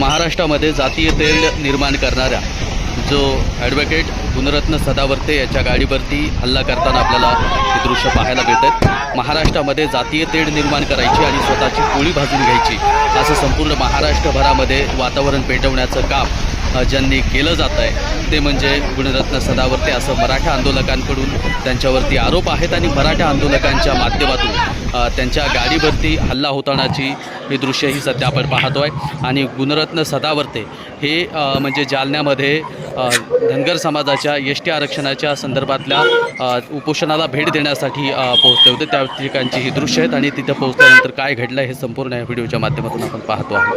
महाराष्ट्रामध्ये जातीय तेढ निर्माण करणाऱ्या जो ॲडव्होकेट गुणरत्न सदावर्ते याच्या गाडीवरती हल्ला करताना आपल्याला हे दृश्य पाहायला मिळतं महाराष्ट्रामध्ये जातीय तेढ निर्माण करायची आणि स्वतःची पोळी भाजून घ्यायची असं संपूर्ण महाराष्ट्रभरामध्ये वातावरण पेटवण्याचं काम ज्यांनी केलं जात आहे ते म्हणजे गुणरत्न सदावर्ते असं मराठा आंदोलकांकडून त्यांच्यावरती आरोप आहेत आणि मराठा आंदोलकांच्या माध्यमातून त्यांच्या गाडीवरती हल्ला होतानाची ही दृश्यही सध्या आपण पाहतो आहे. आणि गुणरत्न सदावर्ते हे म्हणजे जालन्यामध्ये धनगर समाजाच्या एस टी आरक्षणाच्या संदर्भातल्या उपोषणाला भेट देण्यासाठी पोहोचले होते. त्या ठिकाणची ही दृश्य आहेत आणि तिथं पोहोचल्यानंतर काय घडलं हे संपूर्ण या व्हिडिओच्या माध्यमातून आपण पाहतो आहोत.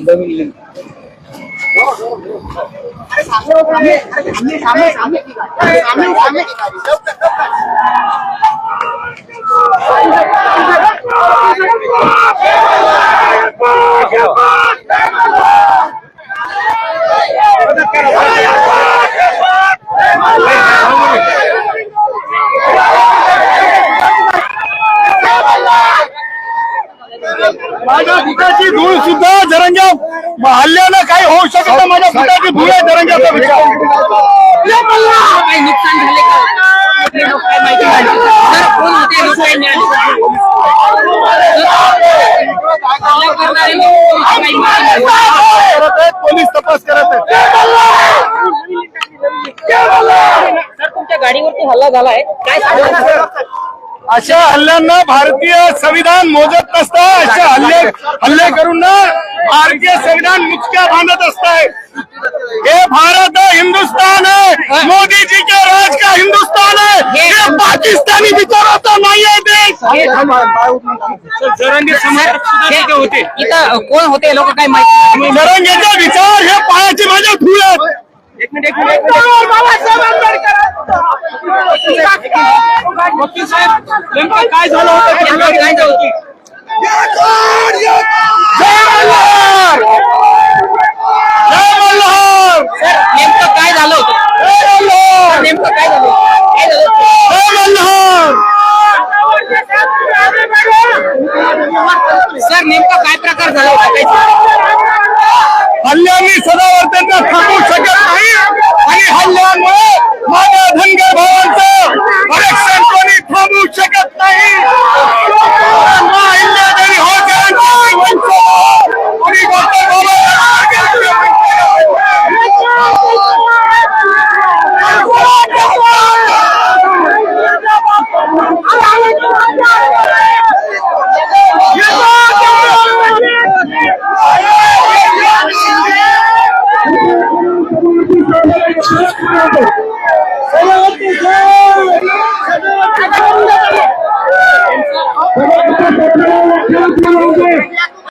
नवीन लिंक माझ्या पिठाची धूळ सुद्धा जरंग्या हल्ल्यानं काही होऊ शकत नाही. माझ्या पिठाची धूळ आहे जरंग्याचा विचार. पोलीस तपास करत आहेत. सर तुमच्या गाडीवरती हल्ला झालाय. काय सांगा अशा हल्ल्यांना भारतीय संविधान मोजत नसतं. अशा हल्ले हल्ले करून ना भारतीय संविधान मुचक्या बांधत असताय. हे भारत है हिंदुस्तान है मोदी जी के राज का हिंदुस्तान है हे पाकिस्तानी विचाराचा नाही आहे देश जरंगे समाज होते. इथं कोण होते लोक काय माहिती. जरंगेचे विचार हे पायाची माझ्या धूळ आहेत एक मिनिट एक मिनिट, एक वकील साहेब नेमकं काय झालं होतं? काय झालं होती?